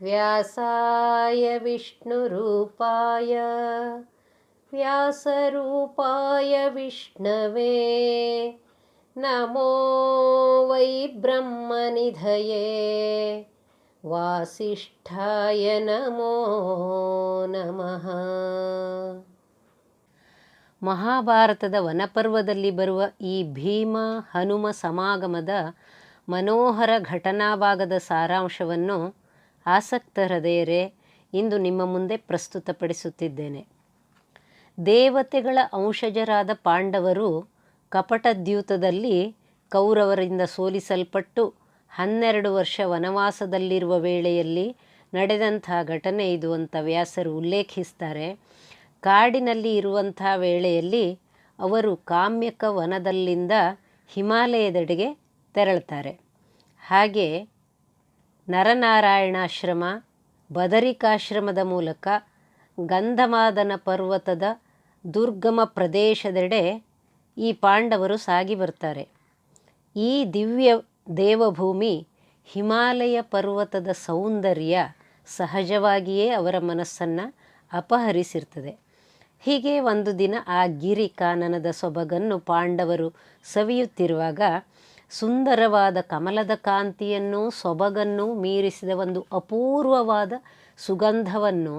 व्यासाय विष्णुरूपाय व्यासरूपाय विष्णवे नमो वै ब्रह्मनिधये वासिष्ठाय नमो ನಮಃ ಮಹಾಭಾರತದ ವನಪರ್ವದಲ್ಲಿ ಬರುವ ಈ ಭೀಮ ಹನುಮ ಸಮಾಗಮದ ಮನೋಹರ ಘಟನಾಭಾಗದ ಸಾರಾಂಶವನ್ನು ಆಸಕ್ತ ಹೃದಯರೇ, ಇಂದು ನಿಮ್ಮ ಮುಂದೆ ಪ್ರಸ್ತುತಪಡಿಸುತ್ತಿದ್ದೇನೆ. ದೇವತೆಗಳ ಅಂಶಜರಾದ ಪಾಂಡವರು ಕಪಟದ್ಯೂತದಲ್ಲಿ ಕೌರವರಿಂದ ಸೋಲಿಸಲ್ಪಟ್ಟು ಹನ್ನೆರಡು ವರ್ಷ ವನವಾಸದಲ್ಲಿರುವ ವೇಳೆಯಲ್ಲಿ ನಡೆದಂಥ ಘಟನೆ ಇದು ಅಂತ ವ್ಯಾಸರು ಉಲ್ಲೇಖಿಸ್ತಾರೆ. ಕಾಡಿನಲ್ಲಿ ಇರುವಂಥ ವೇಳೆಯಲ್ಲಿ ಅವರು ಕಾಮ್ಯಕ ವನದಲ್ಲಿಂದ ಹಿಮಾಲಯದೆಡೆಗೆ ತೆರಳ್ತಾರೆ. ಹಾಗೆ ನರನಾರಾಯಣಾಶ್ರಮ, ಬದರಿಕಾಶ್ರಮದ ಮೂಲಕ ಗಂಧಮಾದನ ಪರ್ವತದ ದುರ್ಗಮ ಪ್ರದೇಶದೆಡೆ ಈ ಪಾಂಡವರು ಸಾಗಿ ಬರ್ತಾರೆ. ಈ ದಿವ್ಯ ದೇವಭೂಮಿ ಹಿಮಾಲಯ ಪರ್ವತದ ಸೌಂದರ್ಯ ಸಹಜವಾಗಿಯೇ ಅವರ ಮನಸ್ಸನ್ನು ಅಪಹರಿಸಿರ್ತದೆ. ಹೀಗೆ ಒಂದು ದಿನ ಆ ಗಿರಿ ಕಾನನದ ಸೊಬಗನ್ನು ಪಾಂಡವರು ಸವಿಯುತ್ತಿರುವಾಗ ಸುಂದರವಾದ ಕಮಲದ ಕಾಂತಿಯನ್ನು, ಸೊಬಗನ್ನು ಮೀರಿಸಿದ ಒಂದು ಅಪೂರ್ವವಾದ ಸುಗಂಧವನ್ನು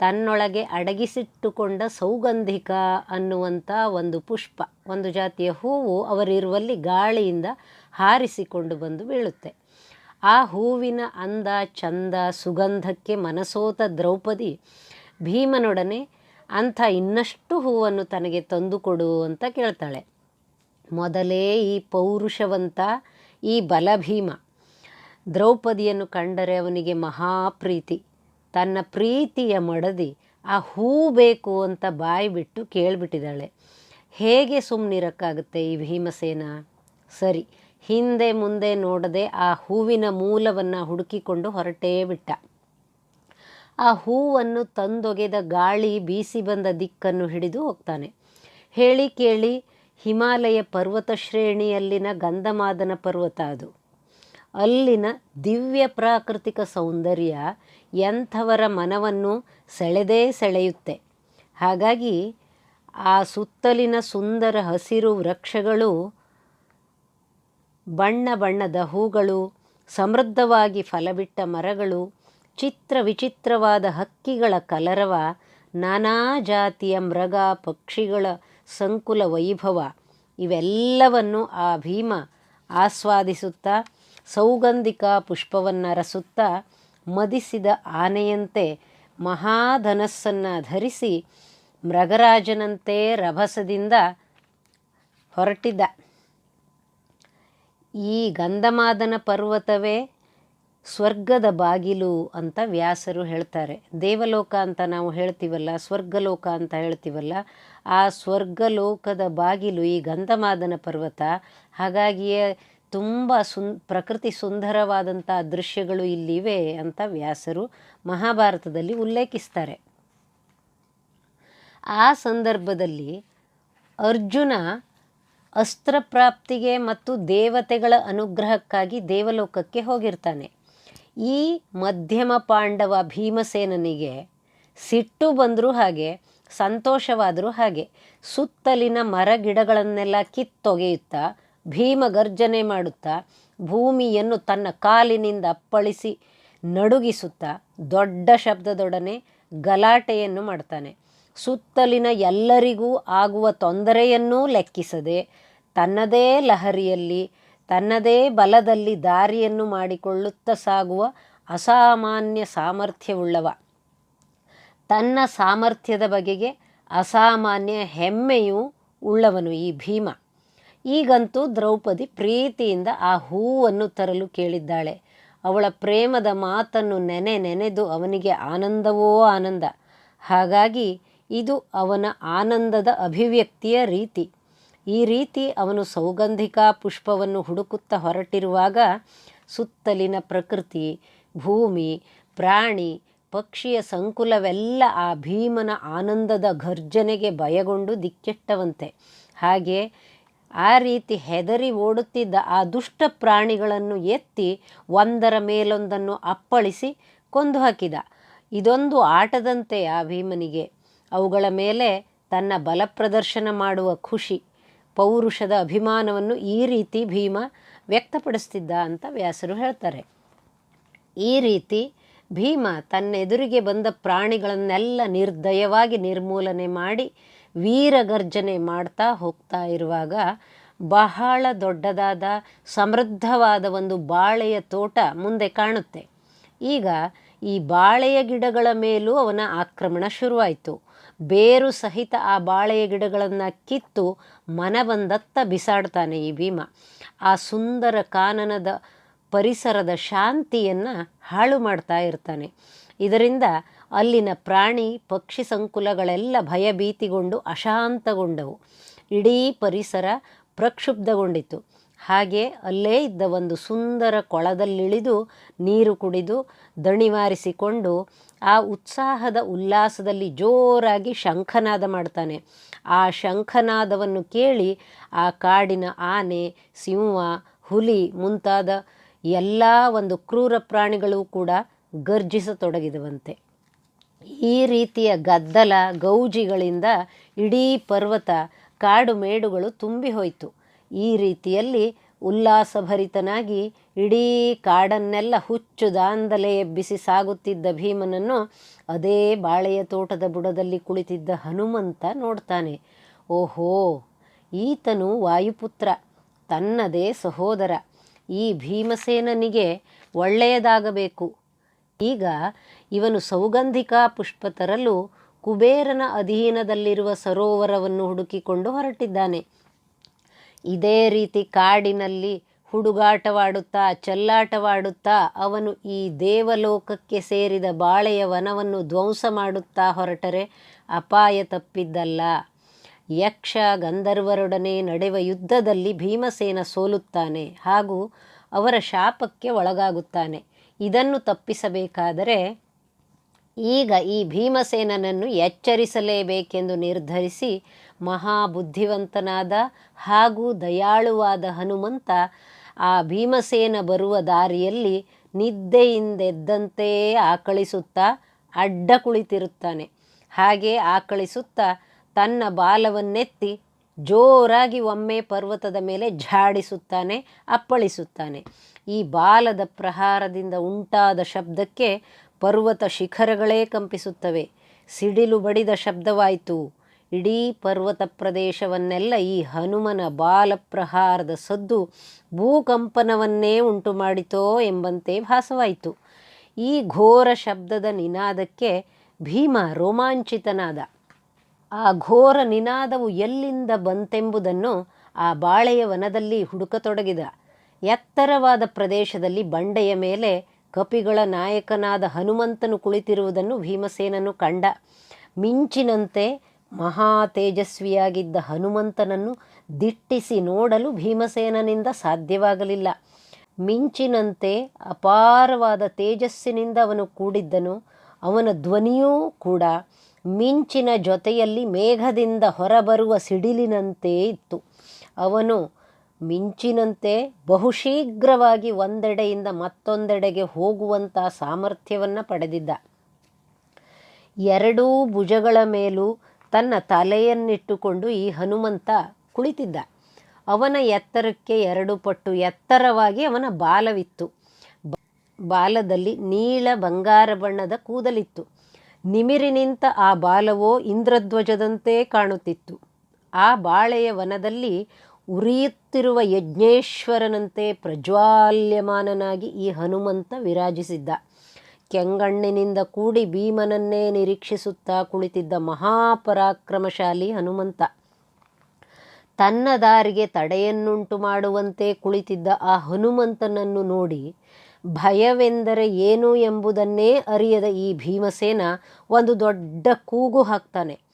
ತನ್ನೊಳಗೆ ಅಡಗಿಸಿಟ್ಟುಕೊಂಡ ಸೌಗಂಧಿಕ ಅನ್ನುವಂಥ ಒಂದು ಪುಷ್ಪ, ಒಂದು ಜಾತಿಯ ಹೂವು ಅವರಿರುವಲ್ಲಿ ಗಾಳಿಯಿಂದ ಹಾರಿಸಿಕೊಂಡು ಬಂದು ಬೀಳುತ್ತೆ. ಆ ಹೂವಿನ ಅಂದ, ಚಂದ, ಸುಗಂಧಕ್ಕೆ ಮನಸೋತ ದ್ರೌಪದಿ ಭೀಮನೊಡನೆ ಅಂಥ ಇನ್ನಷ್ಟು ಹೂವನ್ನು ತನಗೆ ತಂದುಕೊಡು ಅಂತ ಕೇಳ್ತಾಳೆ. ಮೊದಲೇ ಈ ಪೌರುಷವಂತ, ಈ ಬಲಭೀಮ. ದ್ರೌಪದಿಯನ್ನು ಕಂಡರೆ ಅವನಿಗೆ ಮಹಾಪ್ರೀತಿ. ತನ್ನ ಪ್ರೀತಿಯ ಮಡದಿ ಆ ಹೂ ಬೇಕು ಅಂತ ಬಾಯಿ ಬಿಟ್ಟು ಕೇಳಿಬಿಟ್ಟಿದ್ದಾಳೆ. ಹೇಗೆ ಸುಮ್ಮನಿರಕ್ಕಾಗುತ್ತೆ ಈ ಭೀಮಸೇನ? ಸರಿ, ಹಿಂದೆ ಮುಂದೆ ನೋಡದೆ ಆ ಹೂವಿನ ಮೂಲವನ್ನು ಹುಡುಕಿಕೊಂಡು ಹೊರಟೇ ಬಿಟ್ಟ. ಆ ಹೂವನ್ನು ತಂದೊಗೆದ ಗಾಳಿ ಬೀಸಿ ಬಂದ ದಿಕ್ಕನ್ನು ಹಿಡಿದು ಹೋಗ್ತಾನೆ. ಹೇಳಿ ಕೇಳಿ ಹಿಮಾಲಯ ಪರ್ವತ ಶ್ರೇಣಿಯಲ್ಲಿನ ಗಂಧಮಾದನ ಪರ್ವತ ಅದು. ಅಲ್ಲಿನ ದಿವ್ಯ ಪ್ರಾಕೃತಿಕ ಸೌಂದರ್ಯ ಎಂಥವರ ಮನವನ್ನು ಸೆಳೆದೇ ಸೆಳೆಯುತ್ತೆ. ಹಾಗಾಗಿ ಆ ಸುತ್ತಲಿನ ಸುಂದರ ಹಸಿರು ವೃಕ್ಷಗಳು, ಬಣ್ಣ ಬಣ್ಣದ ಹೂಗಳು, ಸಮೃದ್ಧವಾಗಿ ಫಲಬಿಟ್ಟ ಮರಗಳು, ಚಿತ್ರ ವಿಚಿತ್ರವಾದ ಹಕ್ಕಿಗಳ ಕಲರವ ನಾನಾ ಜಾತಿಯ ಮೃಗ ಪಕ್ಷಿಗಳ ಸಂಕುಲ ವೈಭವ ಇವೆಲ್ಲವನ್ನು ಆ ಭೀಮ ಆಸ್ವಾದಿಸುತ್ತಾ, ಸೌಗಂಧಿಕ ಪುಷ್ಪವನ್ನು ರಸುತ್ತಾ, ಮದಿಸಿದ ಆನೆಯಂತೆ ಮಹಾಧನಸ್ಸನ್ನು ಧರಿಸಿ ಮೃಗರಾಜನಂತೆ ರಭಸದಿಂದ ಹೊರಟಿದ್ದ ಈ ಗಂಧಮಾದನ ಪರ್ವತವೇ ಸ್ವರ್ಗದ ಬಾಗಿಲು ಅಂತ ವ್ಯಾಸರು ಹೇಳ್ತಾರೆ. ದೇವಲೋಕ ಅಂತ ನಾವು ಹೇಳ್ತೀವಲ್ಲ, ಸ್ವರ್ಗಲೋಕ ಅಂತ ಹೇಳ್ತೀವಲ್ಲ, ಆ ಸ್ವರ್ಗಲೋಕದ ಬಾಗಿಲು ಈ ಗಂಧಮಾದನ ಪರ್ವತ, ಹಾಗಾಗಿಯೇ ತುಂಬ ಸುನ್ ಪ್ರಕೃತಿ ಸುಂದರವಾದಂಥ ದೃಶ್ಯಗಳು ಇಲ್ಲಿವೆ ಅಂತ ವ್ಯಾಸರು ಮಹಾಭಾರತದಲ್ಲಿ ಉಲ್ಲೇಖಿಸ್ತಾರೆ. ಆ ಸಂದರ್ಭದಲ್ಲಿ ಅರ್ಜುನ ಅಸ್ತ್ರಪ್ರಾಪ್ತಿಗೆ ಮತ್ತು ದೇವತೆಗಳ ಅನುಗ್ರಹಕ್ಕಾಗಿ ದೇವಲೋಕಕ್ಕೆ ಹೋಗಿರ್ತಾನೆ. ಈ ಮಧ್ಯಮ ಪಾಂಡವ ಭೀಮಸೇನನಿಗೆ ಸಿಟ್ಟು ಬಂದರೂ ಹಾಗೆ, ಸಂತೋಷವಾದರೂ ಹಾಗೆ, ಸುತ್ತಲಿನ ಮರಗಿಡಗಳನ್ನೆಲ್ಲ ಕಿತ್ತೊಗೆಯುತ್ತಾ, ಭೀಮ ಗರ್ಜನೆ ಮಾಡುತ್ತಾ, ಭೂಮಿಯನ್ನು ತನ್ನ ಕಾಲಿನಿಂದ ಅಪ್ಪಳಿಸಿ ನಡುಗಿಸುತ್ತಾ ದೊಡ್ಡ ಶಬ್ದದೊಡನೆ ಗಲಾಟೆಯನ್ನು ಮಾಡ್ತಾನೆ. ಸುತ್ತಲಿನ ಎಲ್ಲರಿಗೂ ಆಗುವ ತೊಂದರೆಯನ್ನೂ ಲೆಕ್ಕಿಸದೆ ತನ್ನದೇ ಲಹರಿಯಲ್ಲಿ ತನ್ನದೇ ಬಲದಲ್ಲಿ ದಾರಿಯನ್ನು ಮಾಡಿಕೊಳ್ಳುತ್ತ ಸಾಗುವ ಅಸಾಮಾನ್ಯ ಸಾಮರ್ಥ್ಯವುಳ್ಳವ. ತನ್ನ ಸಾಮರ್ಥ್ಯದ ಬಗೆಗೆ ಅಸಾಮಾನ್ಯ ಹೆಮ್ಮೆಯೂ ಉಳ್ಳವನು ಈ ಭೀಮ. ಈಗಂತೂ ದ್ರೌಪದಿ ಪ್ರೀತಿಯಿಂದ ಆ ಹೂವನ್ನು ತರಲು ಕೇಳಿದ್ದಾಳೆ. ಅವಳ ಪ್ರೇಮದ ಮಾತನ್ನು ನೆನೆ ನೆನೆದು ಅವನಿಗೆ ಆನಂದವೋ ಆನಂದ. ಹಾಗಾಗಿ ಇದು ಅವನ ಆನಂದದ ಅಭಿವ್ಯಕ್ತಿಯ ರೀತಿ. ಈ ರೀತಿ ಅವನು ಸೌಗಂಧಿಕ ಪುಷ್ಪವನ್ನು ಹುಡುಕುತ್ತಾ ಹೊರಟಿರುವಾಗ ಸುತ್ತಲಿನ ಪ್ರಕೃತಿ, ಭೂಮಿ, ಪ್ರಾಣಿ, ಪಕ್ಷಿಯ ಸಂಕುಲವೆಲ್ಲ ಆ ಭೀಮನ ಆನಂದದ ಘರ್ಜನೆಗೆ ಭಯಗೊಂಡು ದಿಕ್ಕೆಟ್ಟವಂತೆ. ಹಾಗೆ ಆ ರೀತಿ ಹೆದರಿ ಓಡುತ್ತಿದ್ದ ಆ ದುಷ್ಟ ಪ್ರಾಣಿಗಳನ್ನು ಎತ್ತಿ ಒಂದರ ಮೇಲೊಂದನ್ನು ಅಪ್ಪಳಿಸಿ ಕೊಂದು ಹಾಕಿದ. ಇದೊಂದು ಆಟದಂತೆ ಆ ಭೀಮನಿಗೆ. ಅವುಗಳ ಮೇಲೆ ತನ್ನ ಬಲ ಪ್ರದರ್ಶನ ಮಾಡುವ ಖುಷಿ. ಪೌರುಷದ ಅಭಿಮಾನವನ್ನು ಈ ರೀತಿ ಭೀಮ ವ್ಯಕ್ತಪಡಿಸ್ತಿದ್ದ ಅಂತ ವ್ಯಾಸರು ಹೇಳ್ತಾರೆ. ಈ ರೀತಿ ಭೀಮ ತನ್ನೆದುರಿಗೆ ಬಂದ ಪ್ರಾಣಿಗಳನ್ನೆಲ್ಲ ನಿರ್ದಯವಾಗಿ ನಿರ್ಮೂಲನೆ ಮಾಡಿ ವೀರಗರ್ಜನೆ ಮಾಡ್ತಾ ಹೋಗ್ತಾ ಇರುವಾಗ ಬಹಳ ದೊಡ್ಡದಾದ ಸಮೃದ್ಧವಾದ ಒಂದು ಬಾಳೆಯ ತೋಟ ಮುಂದೆ ಕಾಣುತ್ತೆ. ಈಗ ಈ ಬಾಳೆಯ ಗಿಡಗಳ ಮೇಲೂ ಅವನ ಆಕ್ರಮಣ ಶುರುವಾಯಿತು. ಬೇರು ಸಹಿತ ಆ ಬಾಳೆಯ ಗಿಡಗಳನ್ನು ಕಿತ್ತು ಮನ ಬಂದತ್ತ ಬಿಸಾಡ್ತಾನೆ ಈ ಭೀಮ. ಆ ಸುಂದರ ಕಾನನದ ಪರಿಸರದ ಶಾಂತಿಯನ್ನು ಹಾಳು ಮಾಡ್ತಾ ಇರ್ತಾನೆ. ಇದರಿಂದ ಅಲ್ಲಿನ ಪ್ರಾಣಿ, ಪಕ್ಷಿ ಸಂಕುಲಗಳೆಲ್ಲ ಭಯಭೀತಿಗೊಂಡು ಅಶಾಂತಗೊಂಡವು. ಇಡೀ ಪರಿಸರ ಪ್ರಕ್ಷುಬ್ಧಗೊಂಡಿತು ಹಾಗೆ ಅಲ್ಲೇ ಇದ್ದ ಒಂದು ಸುಂದರ ಕೊಳದಲ್ಲಿಳಿದು ನೀರು ಕುಡಿದು ದಣಿವಾರಿಸಿಕೊಂಡು ಆ ಉತ್ಸಾಹದ ಉಲ್ಲಾಸದಲ್ಲಿ ಜೋರಾಗಿ ಶಂಖನಾದ ಮಾಡ್ತಾನೆ. ಆ ಶಂಖನಾದವನ್ನು ಕೇಳಿ ಆ ಕಾಡಿನ ಆನೆ, ಸಿಂಹ, ಹುಲಿ ಮುಂತಾದ ಎಲ್ಲ ಒಂದು ಕ್ರೂರ ಪ್ರಾಣಿಗಳು ಕೂಡ ಗರ್ಜಿಸತೊಡಗಿದವಂತೆ. ಈ ರೀತಿಯ ಗದ್ದಲ ಗೌಜಿಗಳಿಂದ ಇಡೀ ಪರ್ವತ ಕಾಡು ಮೇಡುಗಳು ತುಂಬಿ ಹೋಯಿತು. ಈ ರೀತಿಯಲ್ಲಿ ಉಲ್ಲಾಸಭರಿತನಾಗಿ ಇಡೀ ಕಾಡನ್ನೆಲ್ಲ ಹುಚ್ಚು ದಾಂದಲೆ ಎಬ್ಬಿಸಿ ಸಾಗುತ್ತಿದ್ದ ಭೀಮನನ್ನು ಅದೇ ಬಾಳೆಯ ತೋಟದ ಬುಡದಲ್ಲಿ ಕುಳಿತಿದ್ದ ಹನುಮಂತ ನೋಡ್ತಾನೆ. ಓಹೋ, ಈತನು ವಾಯುಪುತ್ರ, ತನ್ನದೇ ಸಹೋದರ. ಈ ಭೀಮಸೇನನಿಗೆ ಒಳ್ಳೆಯದಾಗಬೇಕು. ಈಗ ಇವನು ಸೌಗಂಧಿಕಾ ಪುಷ್ಪ ತರಲು ಕುಬೇರನ ಅಧೀನದಲ್ಲಿರುವ ಸರೋವರವನ್ನು ಹುಡುಕಿಕೊಂಡು ಹೊರಟಿದ್ದಾನೆ. ಇದೇ ರೀತಿ ಕಾಡಿನಲ್ಲಿ ಹುಡುಗಾಟವಾಡುತ್ತಾ, ಚೆಲ್ಲಾಟವಾಡುತ್ತಾ, ಅವನು ಈ ದೇವಲೋಕಕ್ಕೆ ಸೇರಿದ ಬಾಳೆಯ ವನವನ್ನು ಧ್ವಂಸ ಮಾಡುತ್ತಾ ಹೊರಟರೆ ಅಪಾಯ ತಪ್ಪಿದ್ದಲ್ಲ. ಯಕ್ಷ ಗಂಧರ್ವರೊಡನೆ ನಡೆಯುವ ಯುದ್ಧದಲ್ಲಿ ಭೀಮಸೇನ ಸೋಲುತ್ತಾನೆ ಹಾಗೂ ಅವರ ಶಾಪಕ್ಕೆ ಒಳಗಾಗುತ್ತಾನೆ. ಇದನ್ನು ತಪ್ಪಿಸಬೇಕಾದರೆ ಈಗ ಈ ಭೀಮಸೇನನನ್ನು ಎಚ್ಚರಿಸಲೇಬೇಕೆಂದು ನಿರ್ಧರಿಸಿ ಮಹಾಬುದ್ಧಿವಂತನಾದ ಹಾಗೂ ದಯಾಳುವಾದ ಹನುಮಂತ ಆ ಭೀಮಸೇನ ಬರುವ ದಾರಿಯಲ್ಲಿ ನಿದ್ದೆಯಿಂದೆದ್ದಂತೆ ಆಕಳಿಸುತ್ತಾ ಅಡ್ಡ ಕುಳಿತಿರುತ್ತಾನೆ. ಹಾಗೆ ಆಕಳಿಸುತ್ತಾ ತನ್ನ ಬಾಲವನ್ನೆತ್ತಿ ಜೋರಾಗಿ ಒಮ್ಮೆ ಪರ್ವತದ ಮೇಲೆ ಝಾಡಿಸುತ್ತಾನೆ, ಅಪ್ಪಳಿಸುತ್ತಾನೆ. ಈ ಬಾಲದ ಪ್ರಹಾರದಿಂದ ಉಂಟಾದ ಶಬ್ದಕ್ಕೆ ಪರ್ವತ ಶಿಖರಗಳೇ ಕಂಪಿಸುತ್ತವೆ. ಸಿಡಿಲು ಬಡಿದ ಶಬ್ದವಾಯಿತು. ಇಡೀ ಪರ್ವತ ಪ್ರದೇಶವನ್ನೆಲ್ಲ ಈ ಹನುಮನ ಬಾಲಪ್ರಹಾರದ ಸದ್ದು ಭೂಕಂಪನವನ್ನೇ ಉಂಟು ಮಾಡಿತೋ ಎಂಬಂತೆ ಭಾಸವಾಯಿತು. ಈ ಘೋರ ಶಬ್ದದ ನಿನಾದಕ್ಕೆ ಭೀಮ ರೋಮಾಂಚಿತನಾದ. ಆ ಘೋರ ನಿನಾದವು ಎಲ್ಲಿಂದ ಬಂತೆಂಬುದನ್ನು ಆ ಬಾಳೆಯ ವನದಲ್ಲಿ ಹುಡುಕತೊಡಗಿದ. ಎತ್ತರವಾದ ಪ್ರದೇಶದಲ್ಲಿ ಬಂಡೆಯ ಮೇಲೆ ಕಪಿಗಳ ನಾಯಕನಾದ ಹನುಮಂತನು ಕುಳಿತಿರುವುದನ್ನು ಭೀಮಸೇನನು ಕಂಡ. ಮಿಂಚಿನಂತೆ ಮಹಾ ತೇಜಸ್ವಿಯಾಗಿದ್ದ ಹನುಮಂತನನ್ನು ದಿಟ್ಟಿಸಿ ನೋಡಲು ಭೀಮಸೇನನಿಂದ ಸಾಧ್ಯವಾಗಲಿಲ್ಲ. ಮಿಂಚಿನಂತೆ ಅಪಾರವಾದ ತೇಜಸ್ಸಿನಿಂದ ಅವನು ಕೂಡಿದ್ದನು. ಅವನ ಧ್ವನಿಯೂ ಕೂಡ ಮಿಂಚಿನ ಜೊತೆಯಲ್ಲಿ ಮೇಘದಿಂದ ಹೊರಬರುವ ಸಿಡಿಲಿನಂತೆ ಇತ್ತು. ಅವನು ಮಿಂಚಿನಂತೆ ಬಹುಶೀಘ್ರವಾಗಿ ಒಂದೆಡೆಯಿಂದ ಮತ್ತೊಂದೆಡೆಗೆ ಹೋಗುವಂಥ ಸಾಮರ್ಥ್ಯವನ್ನು ಪಡೆದಿದ್ದ. ಎರಡೂ ಭುಜಗಳ ಮೇಲೂ ತನ್ನ ತಲೆಯನ್ನಿಟ್ಟುಕೊಂಡು ಈ ಹನುಮಂತ ಕುಳಿತಿದ್ದ. ಅವನ ಎತ್ತರಕ್ಕೆ ಎರಡು ಪಟ್ಟು ಎತ್ತರವಾಗಿ ಅವನ ಬಾಲವಿತ್ತು. ಬಾಲದಲ್ಲಿ ನೀಳ ಬಂಗಾರ ಬಣ್ಣದ ಕೂದಲಿತ್ತು. ನಿಮಿರಿ ನಿಂತ ಆ ಬಾಲವೋ ಇಂದ್ರಧ್ವಜದಂತೆ ಕಾಣುತ್ತಿತ್ತು. ಆ ಬಾಳೆಯ ವನದಲ್ಲಿ ಉರಿಯುತ್ತಿರುವ ಯಜ್ಞೇಶ್ವರನಂತೆ ಪ್ರಜ್ವಾಲ್ಯಮಾನನಾಗಿ ಈ ಹನುಮಂತ ವಿರಾಜಿಸಿದ್ದ. ಕೆಂಗಣ್ಣಿನಿಂದ ಕೂಡಿ ಭೀಮನನ್ನೇ ನಿರೀಕ್ಷಿಸುತ್ತಾ ಕುಳಿತಿದ್ದ ಮಹಾಪರಾಕ್ರಮಶಾಲಿ ಹನುಮಂತ. ತನ್ನ ದಾರಿಗೆ ತಡೆಯನ್ನುಂಟು ಮಾಡುವಂತೆ ಕುಳಿತಿದ್ದ ಆ ಹನುಮಂತನನ್ನು ನೋಡಿ ಭಯವೆಂದರೆ ಏನು ಎಂಬುದನ್ನೇ ಅರಿಯದ ಈ ಭೀಮಸೇನ ಒಂದು ದೊಡ್ಡ ಕೂಗು ಹಾಕ್ತಾನೆ.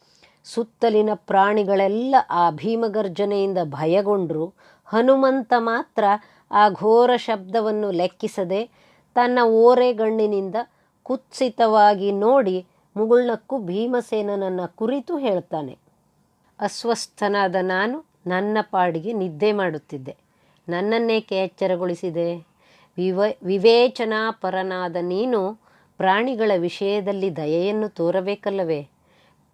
ಸುತ್ತಲಿನ ಪ್ರಾಣಿಗಳೆಲ್ಲ ಆ ಭೀಮಗರ್ಜನೆಯಿಂದ ಭಯಗೊಂಡರು. ಹನುಮಂತ ಮಾತ್ರ ಆ ಘೋರ ಶಬ್ದವನ್ನು ಲೆಕ್ಕಿಸದೆ ತನ್ನ ಓರೆಗಣ್ಣಿನಿಂದ ಕುತ್ಸಿತವಾಗಿ ನೋಡಿ ಮುಗುಳ್ನಕ್ಕೂ ಭೀಮಸೇನನನ್ನು ಕುರಿತು ಹೇಳ್ತಾನೆ. ಅಸ್ವಸ್ಥನಾದ ನಾನು ನನ್ನ ಪಾಡಿಗೆ ನಿದ್ದೆ ಮಾಡುತ್ತಿದ್ದೆ. ನನ್ನನ್ನೇಕೆ ಎಚ್ಚರಗೊಳಿಸಿದೆ? ವಿವ, ವಿವೇಚನಾಪರನಾದ ನೀನು ಪ್ರಾಣಿಗಳ ವಿಷಯದಲ್ಲಿ ದಯೆಯನ್ನು ತೋರಬೇಕಲ್ಲವೇ?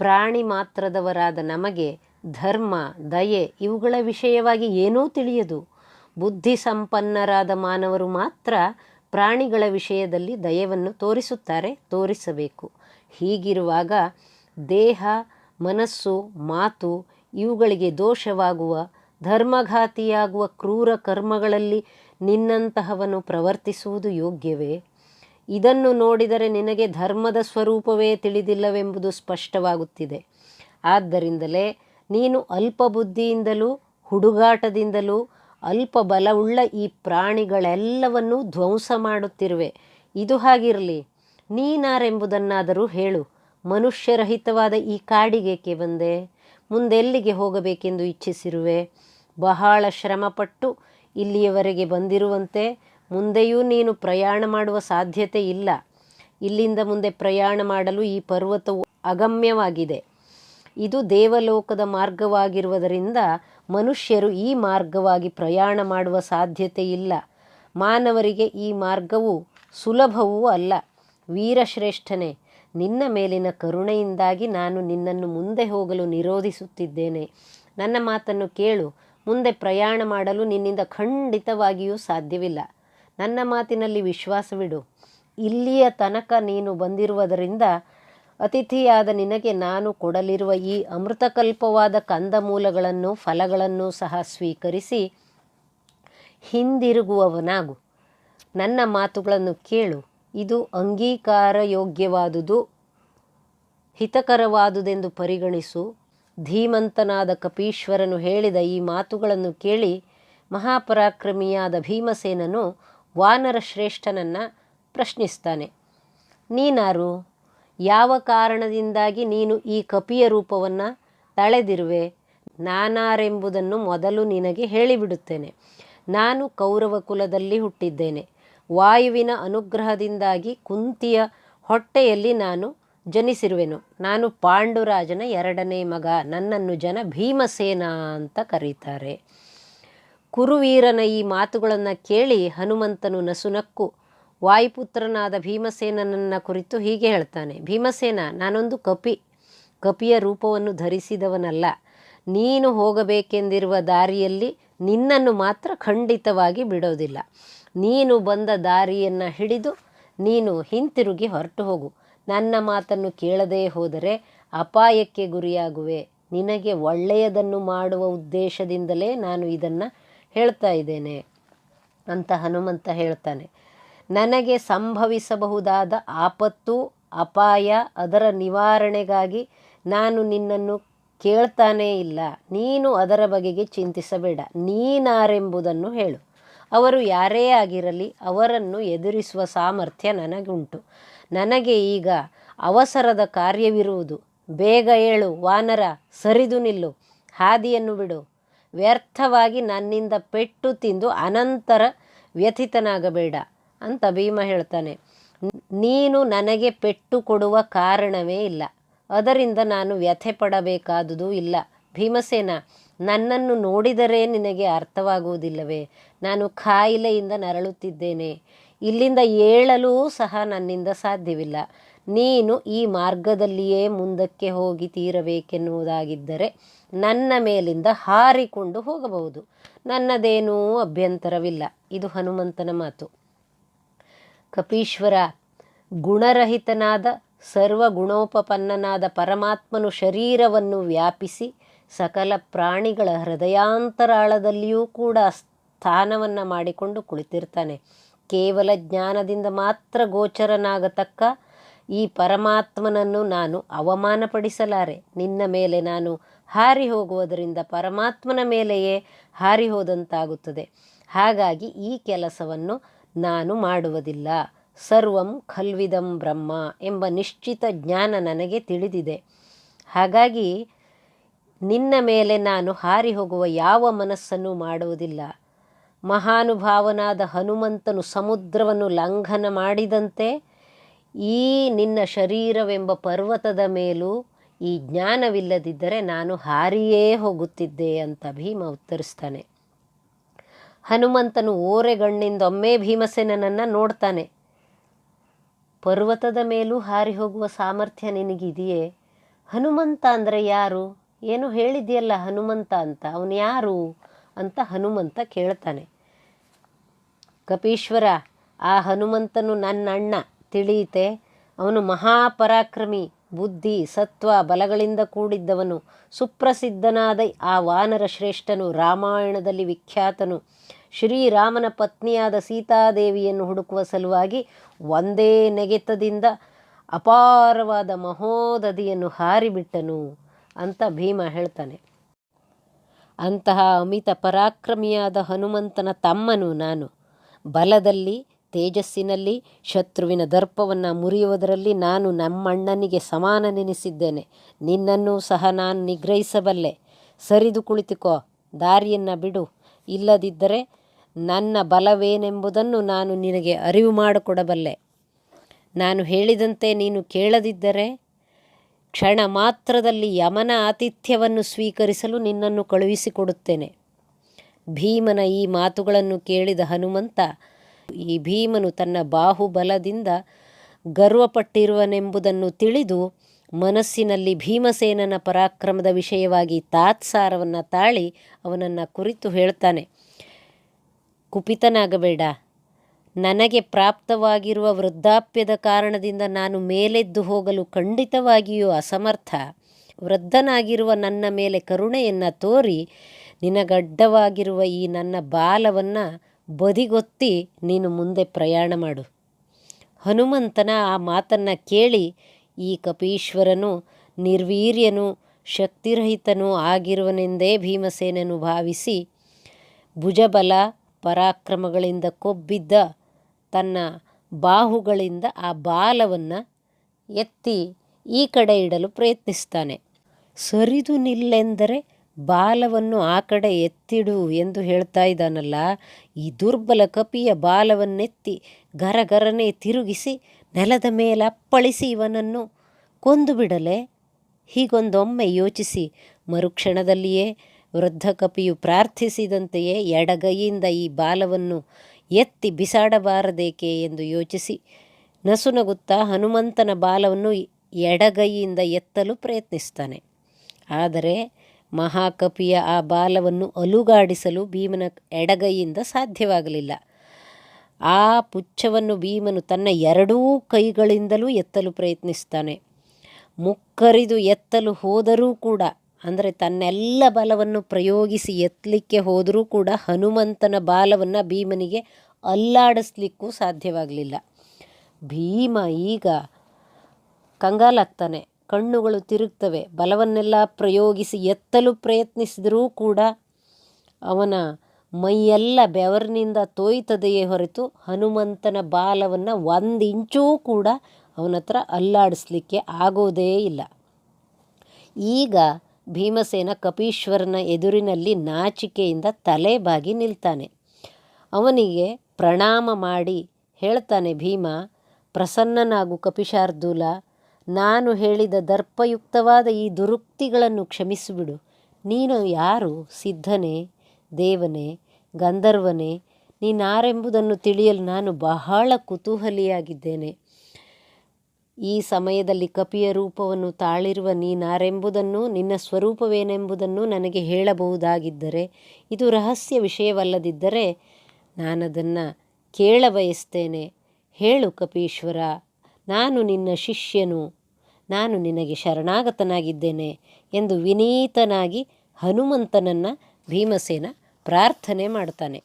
ಪ್ರಾಣಿ ಮಾತ್ರದವರಾದ ನಮಗೆ ಧರ್ಮ, ದಯೆ ಇವುಗಳ ವಿಷಯವಾಗಿ ಏನೂ ತಿಳಿಯದು. ಬುದ್ಧಿ ಸಂಪನ್ನರಾದ ಮಾನವರು ಮಾತ್ರ ಪ್ರಾಣಿಗಳ ವಿಷಯದಲ್ಲಿ ದಯವನ್ನು ತೋರಿಸುತ್ತಾರೆ, ತೋರಿಸಬೇಕು. ಹೀಗಿರುವಾಗ ದೇಹ, ಮನಸ್ಸು, ಮಾತು ಇವುಗಳಿಗೆ ದೋಷವಾಗುವ, ಧರ್ಮಘಾತಿಯಾಗುವ ಕ್ರೂರ ಕರ್ಮಗಳಲ್ಲಿ ನಿನ್ನಂತಹವನು ಪ್ರವರ್ತಿಸುವುದು ಯೋಗ್ಯವೇ? ಇದನ್ನು ನೋಡಿದರೆ ನಿನಗೆ ಧರ್ಮದ ಸ್ವರೂಪವೇ ತಿಳಿದಿಲ್ಲವೆಂಬುದು ಸ್ಪಷ್ಟವಾಗುತ್ತಿದೆ. ಆದ್ದರಿಂದಲೇ ನೀನು ಅಲ್ಪ ಬುದ್ಧಿಯಿಂದಲೂ ಹುಡುಗಾಟದಿಂದಲೂ ಅಲ್ಪ ಬಲವುಳ್ಳ ಈ ಪ್ರಾಣಿಗಳೆಲ್ಲವನ್ನೂ ಧ್ವಂಸ ಮಾಡುತ್ತಿರುವೆ. ಇದು ಹಾಗಿರಲಿ, ನೀನಾರೆಂಬುದನ್ನಾದರೂ ಹೇಳು. ಮನುಷ್ಯರಹಿತವಾದ ಈ ಕಾಡಿಗೇಕೆ ಬಂದೆ? ಮುಂದೆಲ್ಲಿಗೆ ಹೋಗಬೇಕೆಂದು ಇಚ್ಛಿಸಿರುವೆ? ಬಹಳ ಶ್ರಮಪಟ್ಟು ಇಲ್ಲಿಯವರೆಗೆ ಬಂದಿರುವಂತೆ ಮುಂದೆಯೂ ನೀನು ಪ್ರಯಾಣ ಮಾಡುವ ಸಾಧ್ಯತೆ ಇಲ್ಲ. ಇಲ್ಲಿಂದ ಮುಂದೆ ಪ್ರಯಾಣ ಮಾಡಲು ಈ ಪರ್ವತವು ಅಗಮ್ಯವಾಗಿದೆ. ಇದು ದೇವಲೋಕದ ಮಾರ್ಗವಾಗಿರುವುದರಿಂದ ಮನುಷ್ಯರು ಈ ಮಾರ್ಗವಾಗಿ ಪ್ರಯಾಣ ಮಾಡುವ ಸಾಧ್ಯತೆ ಇಲ್ಲ. ಮಾನವರಿಗೆ ಈ ಮಾರ್ಗವು ಸುಲಭವೂ ಅಲ್ಲ. ವೀರಶ್ರೇಷ್ಠನೇ, ನಿನ್ನ ಮೇಲಿನ ಕರುಣೆಯಿಂದಾಗಿ ನಾನು ನಿನ್ನನ್ನು ಮುಂದೆ ಹೋಗಲು ನಿರೋಧಿಸುತ್ತಿದ್ದೇನೆ. ನನ್ನ ಮಾತನ್ನು ಕೇಳು. ಮುಂದೆ ಪ್ರಯಾಣ ಮಾಡಲು ನಿನ್ನಿಂದ ಖಂಡಿತವಾಗಿಯೂ ಸಾಧ್ಯವಿಲ್ಲ. ನನ್ನ ಮಾತಿನಲ್ಲಿ ವಿಶ್ವಾಸವಿಡು. ಇಲ್ಲಿಯ ತನಕ ನೀನು ಬಂದಿರುವುದರಿಂದ ಅತಿಥಿಯಾದ ನಿನಗೆ ನಾನು ಕೊಡಲಿರುವ ಈ ಅಮೃತಕಲ್ಪವಾದ ಕಂದಮೂಲಗಳನ್ನು, ಫಲಗಳನ್ನು ಸಹ ಸ್ವೀಕರಿಸಿ ಹಿಂದಿರುಗುವವನಾಗು. ನನ್ನ ಮಾತುಗಳನ್ನು ಕೇಳು. ಇದು ಅಂಗೀಕಾರ ಯೋಗ್ಯವಾದುದು ಹಿತಕರವಾದುದೆಂದು ಪರಿಗಣಿಸು. ಧೀಮಂತನಾದ ಕಪೀಶ್ವರನು ಹೇಳಿದ ಈ ಮಾತುಗಳನ್ನು ಕೇಳಿ ಮಹಾಪರಾಕ್ರಮಿಯಾದ ಭೀಮಸೇನನು ವಾನರ ಶ್ರೇಷ್ಠನನ್ನು ಪ್ರಶ್ನಿಸ್ತಾನೆ. ನೀನಾರು, ಯಾವ ಕಾರಣದಿಂದಾಗಿ ನೀನು ಈ ಕಪಿಯ ರೂಪವನ್ನು ತಳೆದಿರುವೆ? ನಾನಾರೆಂಬುದನ್ನು ಮೊದಲು ನಿನಗೆ ಹೇಳಿಬಿಡುತ್ತೇನೆ. ನಾನು ಕೌರವ ಕುಲದಲ್ಲಿ ಹುಟ್ಟಿದ್ದೇನೆ. ವಾಯುವಿನ ಅನುಗ್ರಹದಿಂದಾಗಿ ಕುಂತಿಯ ಹೊಟ್ಟೆಯಲ್ಲಿ ನಾನು ಜನಿಸಿರುವೆನು. ನಾನು ಪಾಂಡುರಾಜನ ಎರಡನೇ ಮಗ. ನನ್ನನ್ನು ಜನ ಭೀಮಸೇನ ಅಂತ ಕರೀತಾರೆ. ಕುರುವೀರನ ಈ ಮಾತುಗಳನ್ನು ಕೇಳಿ ಹನುಮಂತನು ನಸುನಕ್ಕು, ವಾಯುಪುತ್ರನಾದ ಭೀಮಸೇನನನ್ನ ಕುರಿತು ಹೀಗೆ ಹೇಳ್ತಾನೆ, ಭೀಮಸೇನ, ನಾನೊಂದು ಕಪಿ, ಕಪಿಯ ರೂಪವನ್ನು ಧರಿಸಿದವನಲ್ಲ. ನೀನು ಹೋಗಬೇಕೆಂದಿರುವ ದಾರಿಯಲ್ಲಿ ನಿನ್ನನ್ನು ಮಾತ್ರ ಖಂಡಿತವಾಗಿ ಬಿಡೋದಿಲ್ಲ. ನೀನು ಬಂದ ದಾರಿಯನ್ನು ಹಿಡಿದು ನೀನು ಹಿಂತಿರುಗಿ ಹೊರಟು ಹೋಗು. ನನ್ನ ಮಾತನ್ನು ಕೇಳದೇ ಹೋದರೆ ಅಪಾಯಕ್ಕೆ ಗುರಿಯಾಗುವೆ. ನಿನಗೆ ಒಳ್ಳೆಯದನ್ನು ಮಾಡುವ ಉದ್ದೇಶದಿಂದಲೇ ನಾನು ಇದನ್ನು ಹೇಳ್ತಾ ಇದ್ದೇನೆ. ಅಂತ ಹನುಮಂತ ಹೇಳ್ತಾನೆ. ನನಗೆ ಸಂಭವಿಸಬಹುದಾದ ಆಪತ್ತು, ಅಪಾಯ, ಅದರ ನಿವಾರಣೆಗಾಗಿ ನಾನು ನಿನ್ನನ್ನು ಕೇಳ್ತಾನೇ ಇಲ್ಲ. ನೀನು ಅದರ ಬಗೆಗೆ ಚಿಂತಿಸಬೇಡ. ನೀನಾರೆಂಬುದನ್ನು ಹೇಳು. ಅವರು ಯಾರೇ ಆಗಿರಲಿ ಅವರನ್ನು ಎದುರಿಸುವ ಸಾಮರ್ಥ್ಯ ನನಗುಂಟು. ನನಗೆ ಈಗ ಅವಸರದ ಕಾರ್ಯವಿರುವುದು. ಬೇಗ ಏಳು, ವಾನರ, ಸರಿದು ನಿಲ್ಲು. ಹಾದಿಯನ್ನು ಬಿಡು. ವ್ಯರ್ಥವಾಗಿ ನನ್ನಿಂದ ಪೆಟ್ಟು ತಿಂದು ಅನಂತರ ವ್ಯಥಿತನಾಗಬೇಡ ಅಂತ ಭೀಮ ಹೇಳ್ತಾನೆ. ನೀನು ನನಗೆ ಪೆಟ್ಟು ಕೊಡುವ ಕಾರಣವೇ ಇಲ್ಲ. ಅದರಿಂದ ನಾನು ವ್ಯಥೆ ಪಡಬೇಕಾದುದು ಇಲ್ಲ. ಭೀಮಸೇನ, ನನ್ನನ್ನು ನೋಡಿದರೆ ನಿನಗೆ ಅರ್ಥವಾಗುವುದಿಲ್ಲವೇ? ನಾನು ಖಾಯಿಲೆಯಿಂದ ನರಳುತ್ತಿದ್ದೇನೆ. ಇಲ್ಲಿಂದ ಏಳಲೂ ಸಹ ನನ್ನಿಂದ ಸಾಧ್ಯವಿಲ್ಲ. ನೀನು ಈ ಮಾರ್ಗದಲ್ಲಿಯೇ ಮುಂದಕ್ಕೆ ಹೋಗಿ ತೀರಬೇಕೆನ್ನುವುದಾಗಿದ್ದರೆ ನನ್ನ ಮೇಲಿಂದ ಹಾರಿಕೊಂಡು ಹೋಗಬಹುದು. ನನ್ನದೇನೂ ಅಭ್ಯಂತರವಿಲ್ಲ. ಇದು ಹನುಮಂತನ ಮಾತು. ಕಪೀಶ್ವರ, ಗುಣರಹಿತನಾದ ಸರ್ವ ಸರ್ವಗುಣೋಪಪನ್ನನಾದ ಪರಮಾತ್ಮನು ಶರೀರವನ್ನು ವ್ಯಾಪಿಸಿ ಸಕಲ ಪ್ರಾಣಿಗಳ ಹೃದಯಾಂತರಾಳದಲ್ಲಿಯೂ ಕೂಡ ಸ್ಥಾನವನ್ನು ಮಾಡಿಕೊಂಡು ಕುಳಿತಿರ್ತಾನೆ. ಕೇವಲ ಜ್ಞಾನದಿಂದ ಮಾತ್ರ ಗೋಚರನಾಗತಕ್ಕ ಈ ಪರಮಾತ್ಮನನ್ನು ನಾನು ಅವಮಾನಪಡಿಸಲಾರೆ. ನಿನ್ನ ಮೇಲೆ ನಾನು ಹಾರಿ ಹೋಗುವುದರಿಂದ ಪರಮಾತ್ಮನ ಮೇಲೆಯೇ ಹಾರಿ ಹೋದಂತಾಗುತ್ತದೆ. ಹಾಗಾಗಿ ಈ ಕೆಲಸವನ್ನು ನಾನು ಮಾಡುವುದಿಲ್ಲ. ಸರ್ವಂ ಖಲ್ವಿದಂ ಬ್ರಹ್ಮ ಎಂಬ ನಿಶ್ಚಿತ ಜ್ಞಾನ ನನಗೆ ತಿಳಿದಿದೆ. ಹಾಗಾಗಿ ನಿನ್ನ ಮೇಲೆ ನಾನು ಹಾರಿ ಹೋಗುವ ಯಾವ ಮನಸ್ಸನ್ನು ಮಾಡುವುದಿಲ್ಲ. ಮಹಾನುಭಾವನಾದ ಹನುಮಂತನು ಸಮುದ್ರವನ್ನು ಲಂಘನ ಮಾಡಿದಂತೆ ಈ ನಿನ್ನ ಶರೀರವೆಂಬ ಪರ್ವತದ ಮೇಲೂ ಈ ಜ್ಞಾನವಿಲ್ಲದಿದ್ದರೆ ನಾನು ಹಾರಿಯೇ ಹೋಗುತ್ತಿದ್ದೆ ಅಂತ ಭೀಮ ಉತ್ತರಿಸ್ತಾನೆ. ಹನುಮಂತನು ಓರೆಗಣ್ಣಿಂದೊಮ್ಮೆ ಭೀಮಸೇನನನ್ನು ನೋಡ್ತಾನೆ. ಪರ್ವತದ ಮೇಲೂ ಹಾರಿ ಹೋಗುವ ಸಾಮರ್ಥ್ಯ ನಿನಗಿದೆಯೇ? ಹನುಮಂತ ಅಂದರೆ ಯಾರು? ಏನು ಹೇಳಿದೆಯಲ್ಲ ಹನುಮಂತ ಅಂತ? ಅವನು ಯಾರು ಅಂತ ಹನುಮಂತ ಕೇಳ್ತಾನೆ. ಕಪೀಶ್ವರ, ಆ ಹನುಮಂತನು ನನ್ನ ಅಣ್ಣ ತಿಳಿಯಿತೆ? ಅವನು ಮಹಾಪರಾಕ್ರಮಿ, ಬುದ್ಧಿ, ಸತ್ವ, ಬಲಗಳಿಂದ ಕೂಡಿದ್ದವನು, ಸುಪ್ರಸಿದ್ಧನಾದ ಆ ವಾನರ ಶ್ರೇಷ್ಠನು, ರಾಮಾಯಣದಲ್ಲಿ ವಿಖ್ಯಾತನು. ಶ್ರೀರಾಮನ ಪತ್ನಿಯಾದ ಸೀತಾದೇವಿಯನ್ನು ಹುಡುಕುವ ಸಲುವಾಗಿ ಒಂದೇ ನೆಗೆತದಿಂದ ಅಪಾರವಾದ ಮಹೋದಧಿಯನ್ನು ಹಾರಿಬಿಟ್ಟನು ಅಂತ ಭೀಮ ಹೇಳ್ತಾನೆ. ಅಂತಹ ಅಮಿತ ಪರಾಕ್ರಮಿಯಾದ ಹನುಮಂತನ ತಮ್ಮನು ನಾನು. ಬಲದಲ್ಲಿ ತೇಜಸ್ಸಿನಲ್ಲಿ ಶತ್ರುವಿನ ದರ್ಪವನ್ನು ಮುರಿಯುವುದರಲ್ಲಿ ನಾನು ನಮ್ಮಣ್ಣನಿಗೆ ಸಮಾನನೆನಿಸಿದ್ದೇನೆ. ನಿನ್ನನ್ನು ಸಹ ನಾನು ನಿಗ್ರಹಿಸಬಲ್ಲೆ. ಸರಿದು ಕುಳಿತುಕೋ. ದಾರಿಯನ್ನು ಬಿಡು. ಇಲ್ಲದಿದ್ದರೆ ನನ್ನ ಬಲವೇನೆಂಬುದನ್ನು ನಾನು ನಿನಗೆ ಅರಿವು ಮಾಡಿಕೊಡಬಲ್ಲೆ. ನಾನು ಹೇಳಿದಂತೆ ನೀನು ಕೇಳದಿದ್ದರೆ ಕ್ಷಣ ಮಾತ್ರದಲ್ಲಿ ಯಮನ ಆತಿಥ್ಯವನ್ನು ಸ್ವೀಕರಿಸಲು ನಿನ್ನನ್ನು ಕಳುಹಿಸಿಕೊಡುತ್ತೇನೆ. ಭೀಮನ ಈ ಮಾತುಗಳನ್ನು ಕೇಳಿದ ಹನುಮಂತ ಈ ಭೀಮನು ತನ್ನ ಬಾಹುಬಲದಿಂದ ಗರ್ವಪಟ್ಟಿರುವನೆಂಬುದನ್ನು ತಿಳಿದು ಮನಸ್ಸಿನಲ್ಲಿ ಭೀಮಸೇನನ ಪರಾಕ್ರಮದ ವಿಷಯವಾಗಿ ತಾತ್ಸಾರವನ್ನು ತಾಳಿ ಅವನನ್ನು ಕುರಿತು ಹೇಳ್ತಾನೆ. ಕುಪಿತನಾಗಬೇಡ. ನನಗೆ ಪ್ರಾಪ್ತವಾಗಿರುವ ವೃದ್ಧಾಪ್ಯದ ಕಾರಣದಿಂದ ನಾನು ಮೇಲೆದ್ದು ಹೋಗಲು ಖಂಡಿತವಾಗಿಯೂ ಅಸಮರ್ಥ. ವೃದ್ಧನಾಗಿರುವ ನನ್ನ ಮೇಲೆ ಕರುಣೆಯನ್ನು ತೋರಿ ನಿನಗಡ್ಡವಾಗಿರುವ ಈ ನನ್ನ ಬಾಲವನ್ನು ಬದಿಗೊತ್ತಿ ನೀನು ಮುಂದೆ ಪ್ರಯಾಣ ಮಾಡು. ಹನುಮಂತನ ಆ ಮಾತನ್ನು ಕೇಳಿ ಈ ಕಪೀಶ್ವರನು, ನಿರ್ವೀರ್ಯನು, ಶಕ್ತಿರಹಿತನೂ ಆಗಿರುವನೆಂದೇ ಭೀಮಸೇನನು ಭಾವಿಸಿ ಭುಜಬಲ ಪರಾಕ್ರಮಗಳಿಂದ ಕೊಬ್ಬಿದ್ದ ತನ್ನ ಬಾಹುಗಳಿಂದ ಆ ಬಾಲವನ್ನು ಎತ್ತಿ ಈ ಕಡೆ ಇಡಲು ಪ್ರಯತ್ನಿಸ್ತಾನೆ. ಸರಿದು ನಿಲ್ಲೆಂದರೆ ಬಾಲವನ್ನು ಆ ಕಡೆ ಎತ್ತಿಡು ಎಂದು ಹೇಳ್ತಾ ಇದ್ದಾನಲ್ಲ, ಈ ದುರ್ಬಲ ಕಪಿಯ ಬಾಲವನ್ನೆತ್ತಿ ಗರಗರನೆ ತಿರುಗಿಸಿ ನೆಲದ ಮೇಲೆ ಅಪ್ಪಳಿಸಿ ಇವನನ್ನು ಕೊಂದು ಬಿಡಲೆ. ಹೀಗೊಂದೊಮ್ಮೆ ಯೋಚಿಸಿ, ಮರುಕ್ಷಣದಲ್ಲಿಯೇ ವೃದ್ಧ ಕಪಿಯು ಪ್ರಾರ್ಥಿಸಿದಂತೆಯೇ ಎಡಗೈಯಿಂದ ಈ ಬಾಲವನ್ನು ಎತ್ತಿ ಬಿಸಾಡಬಾರದೇಕೆ ಎಂದು ಯೋಚಿಸಿ, ನಸುನಗುತ್ತಾ ಹನುಮಂತನ ಬಾಲವನ್ನು ಎಡಗೈಯಿಂದ ಎತ್ತಲು ಪ್ರಯತ್ನಿಸ್ತಾನೆ. ಆದರೆ ಮಹಾಕಪಿಯ ಆ ಬಾಲವನ್ನು ಅಲುಗಾಡಿಸಲು ಭೀಮನ ಎಡಗೈಯಿಂದ ಸಾಧ್ಯವಾಗಲಿಲ್ಲ. ಆ ಪುಚ್ಛವನ್ನು ಭೀಮನು ತನ್ನ ಎರಡೂ ಕೈಗಳಿಂದಲೂ ಎತ್ತಲು ಪ್ರಯತ್ನಿಸ್ತಾನೆ ಮುಕ್ಕರಿದು ಎತ್ತಲು ಹೋದರೂ ಕೂಡ, ಅಂದರೆ ತನ್ನೆಲ್ಲ ಬಲವನ್ನು ಪ್ರಯೋಗಿಸಿ ಎತ್ತಲಿಕ್ಕೆ ಹೋದರೂ ಕೂಡ ಹನುಮಂತನ ಬಾಲವನ್ನು ಭೀಮನಿಗೆ ಅಲ್ಲಾಡಿಸ್ಲಿಕ್ಕೂ ಸಾಧ್ಯವಾಗಲಿಲ್ಲ. ಭೀಮ ಈಗ ಕಂಗಾಲಾಗ್ತಾನೆ. ಕಣ್ಣುಗಳು ತಿರುಗ್ತವೆ. ಬಲವನ್ನೆಲ್ಲ ಪ್ರಯೋಗಿಸಿ ಎತ್ತಲು ಪ್ರಯತ್ನಿಸಿದರೂ ಕೂಡ ಅವನ ಮೈಯೆಲ್ಲ ಬೆವರಿನಿಂದ ತೋಯ್ತದೆಯೇ ಹೊರತು ಹನುಮಂತನ ಬಾಲವನ್ನು ಒಂದು ಇಂಚೂ ಕೂಡ ಅವನ ಹತ್ರ ಅಲ್ಲಾಡಿಸ್ಲಿಕ್ಕೆ ಆಗೋದೇ ಇಲ್ಲ. ಈಗ ಭೀಮಸೇನ ಕಪೀಶ್ವರನ ಎದುರಿನಲ್ಲಿ ನಾಚಿಕೆಯಿಂದ ತಲೆ ಬಾಗಿ ನಿಲ್ತಾನೆ. ಅವನಿಗೆ ಪ್ರಣಾಮ ಮಾಡಿ ಹೇಳ್ತಾನೆ, ಭೀಮ, ಪ್ರಸನ್ನನಾಗು ಕಪಿಶಾರ್ದೂಲ ನಾನು ಹೇಳಿದ ದರ್ಪಯುಕ್ತವಾದ ಈ ದುರುಕ್ತಿಗಳನ್ನು ಕ್ಷಮಿಸಿಬಿಡು. ನೀನು ಯಾರು? ಸಿದ್ಧನೇ, ದೇವನೇ, ಗಂಧರ್ವನೇ, ನೀನಾರೆಂಬುದನ್ನು ತಿಳಿಯಲು ನಾನು ಬಹಳ ಕುತೂಹಲಿಯಾಗಿದ್ದೇನೆ. ಈ ಸಮಯದಲ್ಲಿ ಕಪಿಯ ರೂಪವನ್ನು ತಾಳಿರುವ ನೀನಾರೆಂಬುದನ್ನು, ನಿನ್ನ ಸ್ವರೂಪವೇನೆಂಬುದನ್ನು ನನಗೆ ಹೇಳಬಹುದಾಗಿದ್ದರೆ, ಇದು ರಹಸ್ಯ ವಿಷಯವಲ್ಲದಿದ್ದರೆ ನಾನದನ್ನು ಕೇಳಬಯಸ್ತೇನೆ. ಹೇಳು ಕಪೀಶ್ವರ, ನಾನು ನಿನ್ನ ಶಿಷ್ಯನು. ನಾನು ನಿನಗೆ ಶರಣಾಗತನಾಗಿದ್ದೇನೆ ಎಂದು ವಿನೀತನಾಗಿ ಹನುಮಂತನನ್ನು ಭೀಮಸೇನ ಪ್ರಾರ್ಥನೆ ಮಾಡ್ತಾನೆ.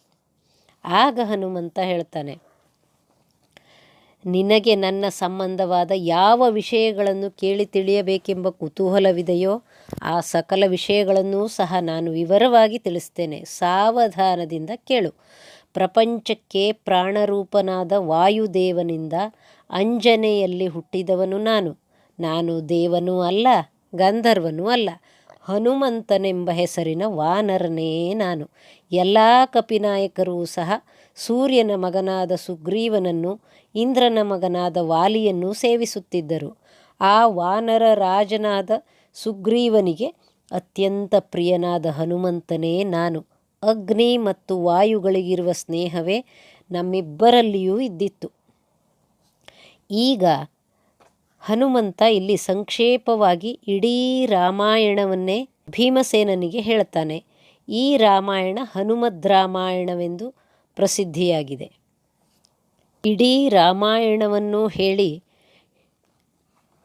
ಆಗ ಹನುಮಂತ ಹೇಳ್ತಾನೆ, ನಿನಗೆ ನನ್ನ ಸಂಬಂಧವಾದ ಯಾವ ವಿಷಯಗಳನ್ನು ಕೇಳಿ ತಿಳಿಯಬೇಕೆಂಬ ಕುತೂಹಲವಿದೆಯೋ ಆ ಸಕಲ ವಿಷಯಗಳನ್ನೂ ಸಹ ನಾನು ವಿವರವಾಗಿ ತಿಳಿಸ್ತೇನೆ. ಸಾವಧಾನದಿಂದ ಕೇಳು. ಪ್ರಪಂಚಕ್ಕೆ ಪ್ರಾಣರೂಪನಾದ ವಾಯುದೇವನಿಂದ ಅಂಜನೆಯಲ್ಲಿ ಹುಟ್ಟಿದವನು ನಾನು. ನಾನು ದೇವನೂ ಅಲ್ಲ, ಗಂಧರ್ವನೂ ಅಲ್ಲ, ಹನುಮಂತನೆಂಬ ಹೆಸರಿನ ವಾನರನೇ ನಾನು. ಎಲ್ಲ ಕಪಿನಾಯಕರೂ ಸಹ ಸೂರ್ಯನ ಮಗನಾದ ಸುಗ್ರೀವನನ್ನು, ಇಂದ್ರನ ಮಗನಾದ ವಾಲಿಯನ್ನು ಸೇವಿಸುತ್ತಿದ್ದರು. ಆ ವಾನರ ರಾಜನಾದ ಸುಗ್ರೀವನಿಗೆ ಅತ್ಯಂತ ಪ್ರಿಯನಾದ ಹನುಮಂತನೇ ನಾನು. ಅಗ್ನಿ ಮತ್ತು ವಾಯುಗಳಿಗಿರುವ ಸ್ನೇಹವೇ ನಮ್ಮಿಬ್ಬರಲ್ಲಿಯೂ ಇದ್ದಿತ್ತು. ಈಗ ಹನುಮಂತ ಇಲ್ಲಿ ಸಂಕ್ಷೇಪವಾಗಿ ಇಡೀ ರಾಮಾಯಣವನ್ನೇ ಭೀಮಸೇನನಿಗೆ ಹೇಳ್ತಾನೆ ಈ ರಾಮಾಯಣ ಹನುಮದ್ ರಾಮಾಯಣವೆಂದು ಪ್ರಸಿದ್ಧಿಯಾಗಿದೆ. ಇಡೀ ರಾಮಾಯಣವನ್ನು ಹೇಳಿ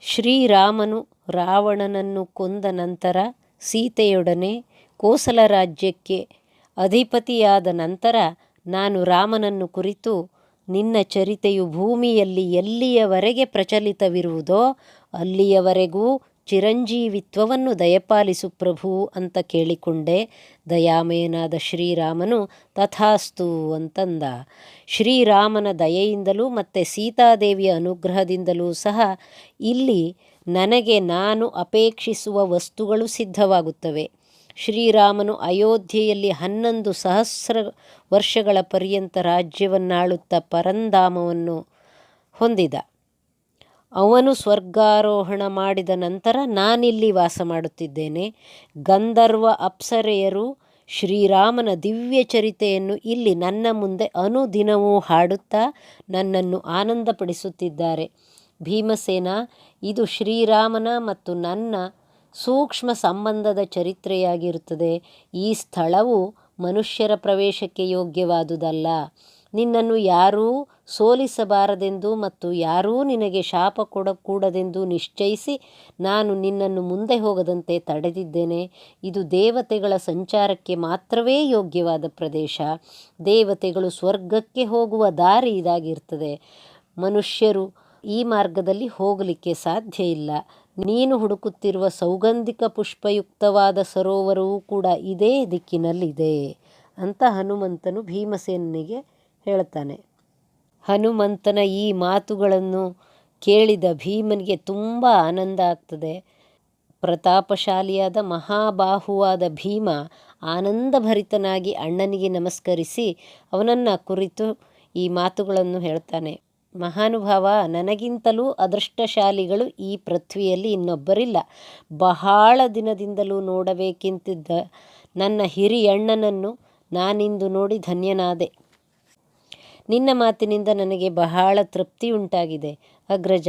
ಶ್ರೀರಾಮನು ರಾವಣನನ್ನು ಕೊಂದ ನಂತರ ಸೀತೆಯೊಡನೆ ಕೋಸಲ ರಾಜ್ಯಕ್ಕೆ ಅಧಿಪತಿಯಾದ ನಂತರ ನಾನು ರಾಮನನ್ನು ಕುರಿತು ನಿನ್ನ ಚರಿತೆಯು ಭೂಮಿಯಲ್ಲಿ ಎಲ್ಲಿಯವರೆಗೆ ಪ್ರಚಲಿತವಿರುವುದೋ ಅಲ್ಲಿಯವರೆಗೂ ಚಿರಂಜೀವಿತ್ವವನ್ನು ದಯಪಾಲಿಸು ಪ್ರಭು ಅಂತ ಕೇಳಿಕೊಂಡೆ. ದಯಾಮಯನಾದ ಶ್ರೀರಾಮನು ತಥಾಸ್ತು ಅಂತಂದ. ಶ್ರೀರಾಮನ ದಯೆಯಿಂದಲೂ ಮತ್ತು ಸೀತಾದೇವಿಯ ಅನುಗ್ರಹದಿಂದಲೂ ಸಹ ಇಲ್ಲಿ ನನಗೆ ನಾನು ಅಪೇಕ್ಷಿಸುವ ವಸ್ತುಗಳು ಸಿದ್ಧವಾಗುತ್ತವೆ. ಶ್ರೀರಾಮನು ಅಯೋಧ್ಯೆಯಲ್ಲಿ ಹನ್ನೊಂದು ಸಹಸ್ರ ವರ್ಷಗಳ ಪರ್ಯಂತ ರಾಜ್ಯವನ್ನಾಳುತ್ತಾ ಪರಂಧಾಮವನ್ನು ಹೊಂದಿದ. ಅವನು ಸ್ವರ್ಗಾರೋಹಣ ಮಾಡಿದ ನಂತರ ನಾನಿಲ್ಲಿ ವಾಸ ಮಾಡುತ್ತಿದ್ದೇನೆ. ಗಂಧರ್ವ ಅಪ್ಸರೆಯರು ಶ್ರೀರಾಮನ ದಿವ್ಯ ಚರಿತೆಯನ್ನು ಇಲ್ಲಿ ನನ್ನ ಮುಂದೆ ಅನುದಿನವೂ ಹಾಡುತ್ತಾ ನನ್ನನ್ನು ಆನಂದಪಡಿಸುತ್ತಿದ್ದಾರೆ. ಭೀಮಸೇನ, ಇದು ಶ್ರೀರಾಮನ ಮತ್ತು ನನ್ನ ಸೂಕ್ಷ್ಮ ಸಂಬಂಧದ ಚರಿತ್ರೆಯಾಗಿರುತ್ತದೆ. ಈ ಸ್ಥಳವು ಮನುಷ್ಯರ ಪ್ರವೇಶಕ್ಕೆ ಯೋಗ್ಯವಾದುದಲ್ಲ. ನಿನ್ನನ್ನು ಯಾರೂ ಸೋಲಿಸಬಾರದೆಂದು ಮತ್ತು ಯಾರೂ ನಿನಗೆ ಶಾಪ ಕೊಡಕೂಡದೆಂದು ನಿಶ್ಚಯಿಸಿ ನಾನು ನಿನ್ನನ್ನು ಮುಂದೆ ಹೋಗದಂತೆ ತಡೆದಿದ್ದೇನೆ. ಇದು ದೇವತೆಗಳ ಸಂಚಾರಕ್ಕೆ ಮಾತ್ರವೇ ಯೋಗ್ಯವಾದ ಪ್ರದೇಶ. ದೇವತೆಗಳು ಸ್ವರ್ಗಕ್ಕೆ ಹೋಗುವ ದಾರಿ ಇದಾಗಿರ್ತದೆ. ಮನುಷ್ಯರು ಈ ಮಾರ್ಗದಲ್ಲಿ ಹೋಗಲಿಕ್ಕೆ ಸಾಧ್ಯ ಇಲ್ಲ. ನೀನು ಹುಡುಕುತ್ತಿರುವ ಸೌಗಂಧಿಕ ಪುಷ್ಪಯುಕ್ತವಾದ ಸರೋವರವೂ ಕೂಡ ಇದೇ ದಿಕ್ಕಿನಲ್ಲಿದೆ ಅಂತ ಹನುಮಂತನು ಭೀಮಸೇನಿಗೆ ಹೇಳ್ತಾನೆ. ಹನುಮಂತನ ಈ ಮಾತುಗಳನ್ನು ಕೇಳಿದ ಭೀಮನಿಗೆ ತುಂಬ ಆನಂದ ಆಗ್ತದೆ. ಪ್ರತಾಪಶಾಲಿಯಾದ ಮಹಾಬಾಹುವಾದ ಭೀಮ ಆನಂದಭರಿತನಾಗಿ ಅಣ್ಣನಿಗೆ ನಮಸ್ಕರಿಸಿ ಅವನನ್ನು ಕುರಿತು ಈ ಮಾತುಗಳನ್ನು ಹೇಳ್ತಾನೆ. ಮಹಾನುಭಾವ, ನನಗಿಂತಲೂ ಅದೃಷ್ಟಶಾಲಿಗಳು ಈ ಪೃಥ್ವಿಯಲ್ಲಿ ಇನ್ನೊಬ್ಬರಿಲ್ಲ. ಬಹಳ ದಿನದಿಂದಲೂ ನೋಡಬೇಕೆಂತಿದ್ದ ನನ್ನ ಹಿರಿಯಣ್ಣನನ್ನು ನಾನಿಂದು ನೋಡಿ ಧನ್ಯನಾದೆ. ನಿನ್ನ ಮಾತಿನಿಂದ ನನಗೆ ಬಹಳ ತೃಪ್ತಿ ಉಂಟಾಗಿದೆ. ಅಗ್ರಜ,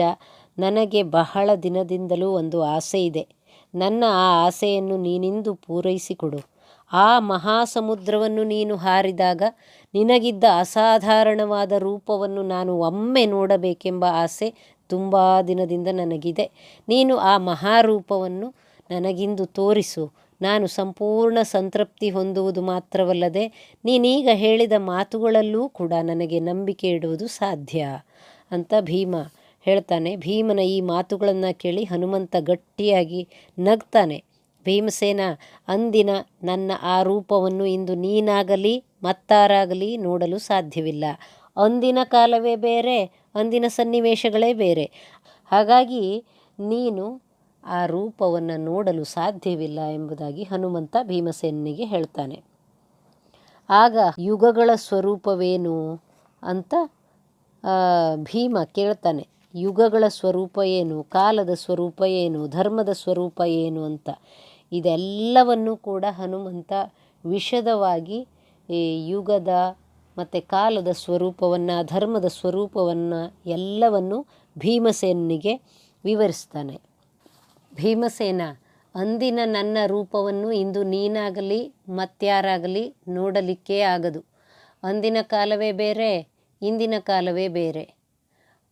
ನನಗೆ ಬಹಳ ದಿನದಿಂದಲೂ ಒಂದು ಆಸೆ ಇದೆ. ನನ್ನ ಆ ಆಸೆಯನ್ನು ನೀನಿಂದು ಪೂರೈಸಿಕೊಡು. ಆ ಮಹಾಸಮುದ್ರವನ್ನು ನೀನು ಹಾರಿದಾಗ ನಿನಗಿದ್ದ ಅಸಾಧಾರಣವಾದ ರೂಪವನ್ನು ನಾನು ಒಮ್ಮೆ ನೋಡಬೇಕೆಂಬ ಆಸೆ ತುಂಬ ದಿನದಿಂದ ನನಗಿದೆ. ನೀನು ಆ ಮಹಾರೂಪವನ್ನು ನನಗಿಂದು ತೋರಿಸು. ನಾನು ಸಂಪೂರ್ಣ ಸಂತೃಪ್ತಿ ಹೊಂದುವುದು ಮಾತ್ರವಲ್ಲದೆ ನೀನೀಗ ಹೇಳಿದ ಮಾತುಗಳಲ್ಲೂ ಕೂಡ ನನಗೆ ನಂಬಿಕೆ ಇಡುವುದು ಸಾಧ್ಯ ಅಂತ ಭೀಮ ಹೇಳ್ತಾನೆ. ಭೀಮನ ಈ ಮಾತುಗಳನ್ನು ಕೇಳಿ ಹನುಮಂತ ಗಟ್ಟಿಯಾಗಿ ನಗ್ತಾನೆ. ಭೀಮಸೇನ, ಅಂದಿನ ನನ್ನ ಆ ರೂಪವನ್ನು ಇಂದು ನೀನಾಗಲಿ ಮತ್ತಾರಾಗಲಿ ನೋಡಲು ಸಾಧ್ಯವಿಲ್ಲ. ಅಂದಿನ ಕಾಲವೇ ಬೇರೆ, ಅಂದಿನ ಸನ್ನಿವೇಶಗಳೇ ಬೇರೆ. ಹಾಗಾಗಿ ನೀನು ಆ ರೂಪವನ್ನು ನೋಡಲು ಸಾಧ್ಯವಿಲ್ಲ ಎಂಬುದಾಗಿ ಹನುಮಂತ ಭೀಮಸೇನಿಗೆ ಹೇಳ್ತಾನೆ. ಆಗ ಯುಗಗಳ ಸ್ವರೂಪವೇನು ಅಂತ ಭೀಮ ಕೇಳ್ತಾನೆ. ಯುಗಗಳ ಸ್ವರೂಪ ಏನು, ಕಾಲದ ಸ್ವರೂಪ ಏನು, ಧರ್ಮದ ಸ್ವರೂಪ ಏನು ಅಂತ. ಇದೆಲ್ಲವನ್ನು ಕೂಡ ಹನುಮಂತ ವಿಶದವಾಗಿ ಈ ಯುಗದ ಮತ್ತು ಕಾಲದ ಸ್ವರೂಪವನ್ನು, ಧರ್ಮದ ಸ್ವರೂಪವನ್ನು ಎಲ್ಲವನ್ನು ಭೀಮಸೇನಿಗೆ ವಿವರಿಸ್ತಾನೆ. ಭೀಮಸೇನ ಅಂದಿನ ನನ್ನ ರೂಪವನ್ನು ಇಂದು ನೀನಾಗಲಿ ಮತ್ಯಾರಾಗಲಿ ನೋಡಲಿಕ್ಕೇ ಆಗದು. ಅಂದಿನ ಕಾಲವೇ ಬೇರೆ, ಇಂದಿನ ಕಾಲವೇ ಬೇರೆ.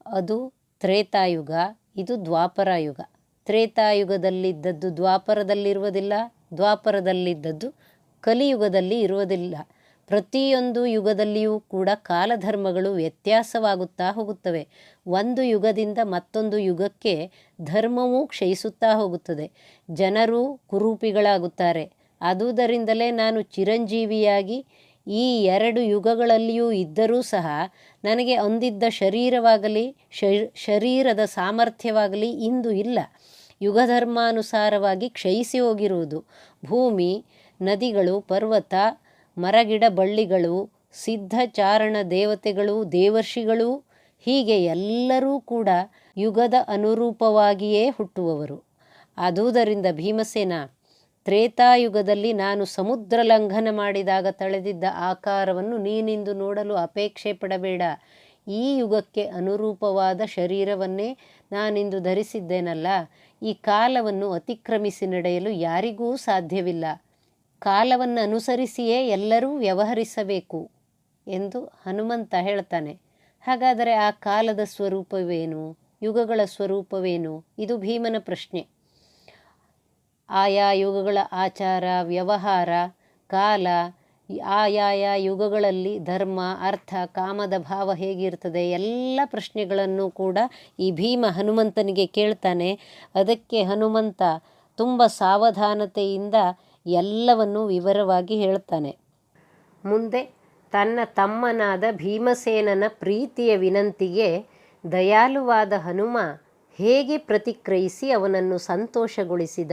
ಅದು ತ್ರೇತಾಯುಗ, ಇದು ದ್ವಾಪರಯುಗ. ತ್ರೇತಾಯುಗದಲ್ಲಿದ್ದದ್ದು ದ್ವಾಪರದಲ್ಲಿರುವುದಿಲ್ಲ, ದ್ವಾಪರದಲ್ಲಿದ್ದದ್ದು ಕಲಿಯುಗದಲ್ಲಿ ಇರುವುದಿಲ್ಲ. ಪ್ರತಿಯೊಂದು ಯುಗದಲ್ಲಿಯೂ ಕೂಡ ಕಾಲಧರ್ಮಗಳು ವ್ಯತ್ಯಾಸವಾಗುತ್ತಾ ಹೋಗುತ್ತವೆ. ಒಂದು ಯುಗದಿಂದ ಮತ್ತೊಂದು ಯುಗಕ್ಕೆ ಧರ್ಮವೂ ಕ್ಷಯಿಸುತ್ತಾ ಹೋಗುತ್ತದೆ. ಜನರು ಕುರೂಪಿಗಳಾಗುತ್ತಾರೆ. ಆದುದರಿಂದಲೇ ನಾನು ಚಿರಂಜೀವಿಯಾಗಿ ಈ ಎರಡು ಯುಗಗಳಲ್ಲಿಯೂ ಇದ್ದರೂ ಸಹ ನನಗೆ ಹೊಂದಿದ್ದ ಶರೀರವಾಗಲಿ ಶರೀರದ ಸಾಮರ್ಥ್ಯವಾಗಲಿ ಇಂದು ಇಲ್ಲ. ಯುಗಧರ್ಮಾನುಸಾರವಾಗಿ ಕ್ಷಯಿಸಿ ಹೋಗಿರುವುದು. ಭೂಮಿ, ನದಿಗಳು, ಪರ್ವತ ಮರಗಿಡ ಬಳ್ಳಿಗಳು ಸಿದ್ಧಚಾರಣ ದೇವತೆಗಳು, ದೇವರ್ಷಿಗಳು, ಹೀಗೆ ಎಲ್ಲರೂ ಕೂಡ ಯುಗದ ಅನುರೂಪವಾಗಿಯೇ ಹುಟ್ಟುವವರು. ಆದುದರಿಂದ ಭೀಮಸೇನ, ತ್ರೇತಾಯುಗದಲ್ಲಿ ನಾನು ಸಮುದ್ರ ಲಂಘನ ಮಾಡಿದಾಗ ತಳೆದಿದ್ದ ಆಕಾರವನ್ನು ನೀನಿಂದು ನೋಡಲು ಅಪೇಕ್ಷೆ ಪಡಬೇಡ. ಈ ಯುಗಕ್ಕೆ ಅನುರೂಪವಾದ ಶರೀರವನ್ನೇ ನಾನಿಂದು ಧರಿಸಿದ್ದೇನಲ್ಲ, ಈ ಕಾಲವನ್ನು ಅತಿಕ್ರಮಿಸಿ ನಡೆಯಲು ಯಾರಿಗೂ ಸಾಧ್ಯವಿಲ್ಲ. ಕಾಲವನ್ನು ಅನುಸರಿಸಿಯೇ ಎಲ್ಲರೂ ವ್ಯವಹರಿಸಬೇಕು ಎಂದು ಹನುಮಂತ ಹೇಳ್ತಾನೆ. ಹಾಗಾದರೆ ಆ ಕಾಲದ ಸ್ವರೂಪವೇನು? ಯುಗಗಳ ಸ್ವರೂಪವೇನು? ಇದು ಭೀಮನ ಪ್ರಶ್ನೆ. ಆಯಾ ಯುಗಗಳ ಆಚಾರ, ವ್ಯವಹಾರ, ಕಾಲ, ಆಯಾಯ ಯುಗಗಳಲ್ಲಿ ಧರ್ಮ, ಅರ್ಥ, ಕಾಮದ ಭಾವ ಹೇಗಿರ್ತದೆ? ಎಲ್ಲ ಪ್ರಶ್ನೆಗಳನ್ನು ಕೂಡ ಈ ಭೀಮ ಹನುಮಂತನಿಗೆ ಕೇಳ್ತಾನೆ. ಅದಕ್ಕೆ ಹನುಮಂತ ತುಂಬ ಸಾವಧಾನತೆಯಿಂದ ಎಲ್ಲವನ್ನು ವಿವರವಾಗಿ ಹೇಳ್ತಾನೆ. ಮುಂದೆ ತನ್ನ ತಮ್ಮನಾದ ಭೀಮಸೇನನ ಪ್ರೀತಿಯ ವಿನಂತಿಗೆ ದಯಾಳುವಾದ ಹನುಮ ಹೇಗೆ ಪ್ರತಿಕ್ರಿಯಿಸಿ ಅವನನ್ನು ಸಂತೋಷಗೊಳಿಸಿದ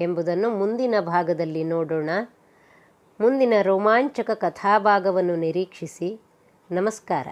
ಎಂಬುದನ್ನು ಮುಂದಿನ ಭಾಗದಲ್ಲಿ ನೋಡೋಣ. ಮುಂದಿನ ರೋಮಾಂಚಕ ಕಥಾಭಾಗವನ್ನು ನಿರೀಕ್ಷಿಸಿ. ನಮಸ್ಕಾರ.